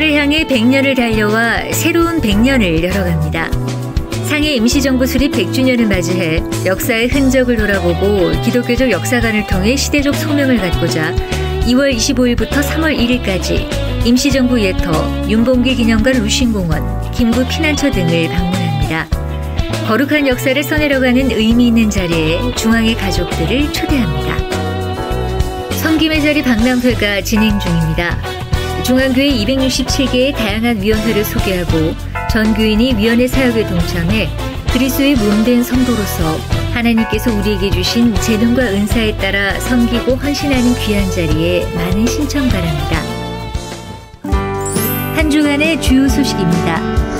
성화를 향해 100년을 달려와 새로운 100년을 열어갑니다. 상해 임시정부 수립 100주년을 맞이해 역사의 흔적을 돌아보고 기독교적 역사관을 통해 시대적 소명을 갖고자 2월 25일부터 3월 1일까지 임시정부 예터, 윤봉길 기념관 루신공원, 김구 피난처 등을 방문합니다. 거룩한 역사를 써내려가는 의미 있는 자리에 중앙의 가족들을 초대합니다. 성김의 자리 박람회가 진행 중입니다. 중앙교회 267개의 다양한 위원회를 소개하고 전 교인이 위원회 사역에 동참해 그리스도의 몸된 성도로서 하나님께서 우리에게 주신 재능과 은사에 따라 섬기고 헌신하는 귀한 자리에 많은 신청 바랍니다. 한 주간의 주요 소식입니다.